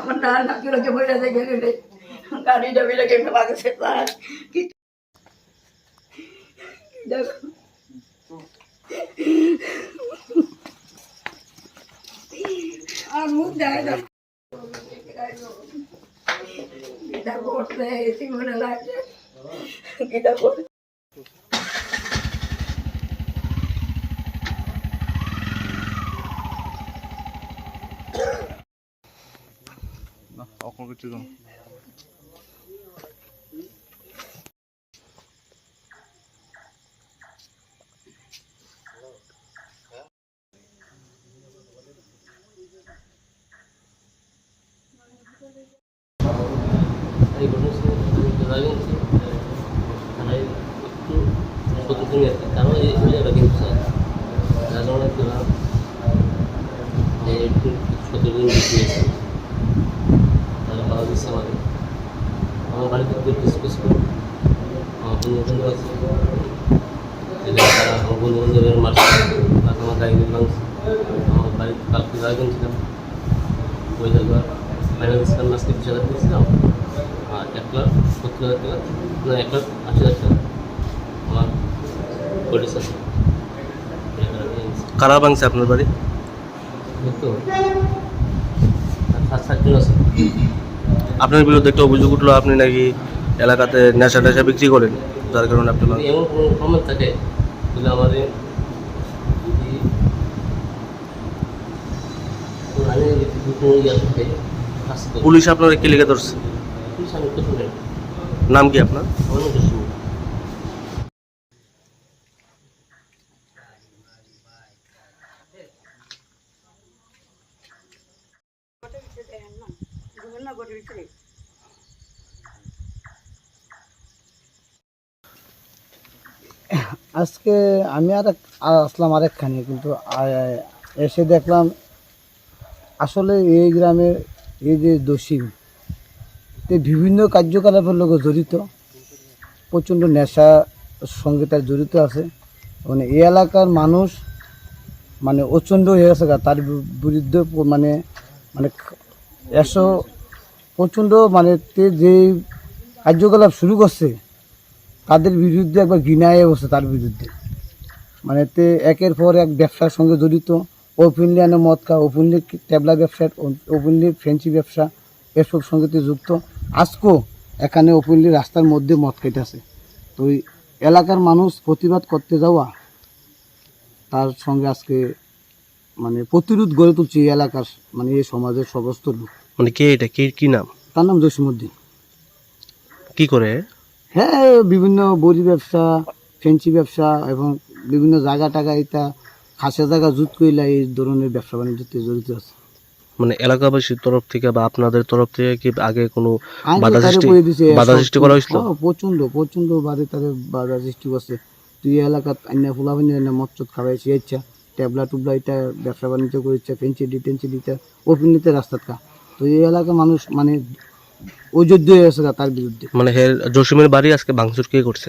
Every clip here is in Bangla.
আমার ডাল নাকি বইটা দেখে গেলে গাড়ি যাবি লাগে লাগছে তার কি দেখো আর মুখ দেয় না করতে এসি মনে লাগছে গীতা করতে এই ঘটনাস্থলে ড্রাইভিং থানায় একটু সচেতন আর কি কারণ এই জায়গাটা কিন্তু স্যার যার কারণে দিলাম যে একটু সচেতন দিয়েছে তারা ভালো দিচ্ছে আমাদের আমার বাড়িতে একটু ডিসকাস করি আমার বন্ধু বান্ধব আছে সেটা তারা আমার বন্ধু বান্ধবের মারছে তারপর আমার গাড়ি ভাঙছে আমার বাড়িতে কালকে ড্রাইভিং ছিলাম ওই জায়গা ফাইন্যান্স ছিলাম আজকে বিশ হাজার দিয়েছিলাম আর এক লাখ সত্তর হাজার টাকা এক লাখ আশি হাজার টাকা আমার পলিস আছে কারা ভাঙছে আপনার বাড়ি? তো। সাত সাতজন আছে। আপনার বিরুদ্ধে একটা অভিযোগ উঠল আপনি নাকি এলাকাতে নেশা টেশা বিক্রি করেন? যার কারণে আপনি এমন কোনো প্রমাণ থাকে তাহলে আমাদের। পুলিশ আপনার কি লিখে ধরছে পুলিশ আমি কিছু নেই নাম কি আপনার? আজকে আমি আর এক- আসলাম আরেকখানে কিন্তু এসে দেখলাম আসলে এই গ্রামের এই যে দোষী তে বিভিন্ন কার্যকলাপের লোক জড়িত। প্রচণ্ড নেশা সঙ্গে তার জড়িত আছে। মানে এই এলাকার মানুষ মানে প্রচণ্ড হয়ে গেছে তার বিরুদ্ধে মানে মানে এসো প্রচণ্ড মানে যে কার্যকলাপ শুরু করছে, তাদের বিরুদ্ধে একবার ঘৃণায় বসে তার বিরুদ্ধে। মানে তে একের পর এক ব্যবসার সঙ্গে জড়িত। ওপেনলি আনে মদ খা ওপেনলি ট্যাবলা ব্যবসা ওপেনলি ফ্রেঞ্চি ব্যবসা, এসব সঙ্গে যুক্ত। আজকেও এখানে ওপেনলি রাস্তার মধ্যে মদ খাইতেছে। তো এলাকার মানুষ প্রতিবাদ করতে যাওয়া তার সঙ্গে আজকে মানে প্রতিরোধ গড়ে তুলছে এই এলাকার মানে এই সমাজের সমস্ত লোক। মানে কে এটা? কে কি নাম? তার নাম জসিমুদ্দিন কি করে? হ্যাঁ বিভিন্ন বড়ি ব্যবসা ফেন্সি ব্যবসা এবং বিভিন্ন জায়গা টাকা এটা খাসা জায়গা জুত কইলা এই ধরনের ব্যবসা বাণিজ্যতে জড়িত আছে। মানে এলাকাবাসীর তরফ থেকে বা আপনাদের তরফ থেকে কি আগে কোনো বাধা সৃষ্টি বাধা সৃষ্টি করা হয়েছিল? হ্যাঁ, প্রচণ্ড প্রচণ্ড বাদে তাদের বাধা সৃষ্টি করছে। তুই এলাকাত আইনা ফুলাবানি আইনা মচ্চত খাওয়াইছে ইচ্ছা ট্যাবলা টুবলা এটা ব্যবসা বাণিজ্য করেছে ফেন্সি ডিটেন্সি দিতে ওপেনলিতে রাস্তাত কা তো এই এলাকার মানুষ মানে অযোগ্য হয়ে গেছে তার বিরুদ্ধে। মানে হে জসিমের বাড়ি আজকে ভাঙচুর কে করছে?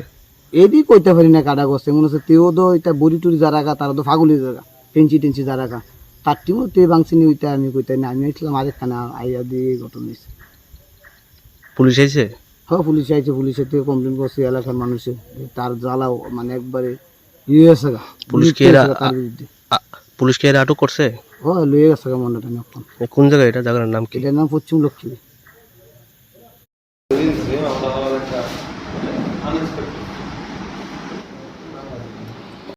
এদি কইতে পারি না কাটা করছে মনে হচ্ছে তেও তো এটা বড়ি টুরি যারা তারা তো ফাগুলি জায়গা পেঞ্চি টেঞ্চি যারা গা মধ্যে টিমও তে বাংসিনি ওইটা আমি কইতে না আমি আসলাম আরেকখানে আইয়া দিয়ে ঘটনা হয়েছে পুলিশ আইছে? হ্যাঁ পুলিশ আইছে পুলিশের থেকে কমপ্লেন করছে এলাকার মানুষে। তার জ্বালাও মানে একবারে ইয়ে গেছে গা। পুলিশ কি তার বিরুদ্ধে। পুলিশ কি আটক করছে? হ্যাঁ লয়ে গেছে গা মনটা এখন কোন জায়গায়? এটা জায়গার নাম কি? এটার নাম পশ্চিম লক্ষ্মী।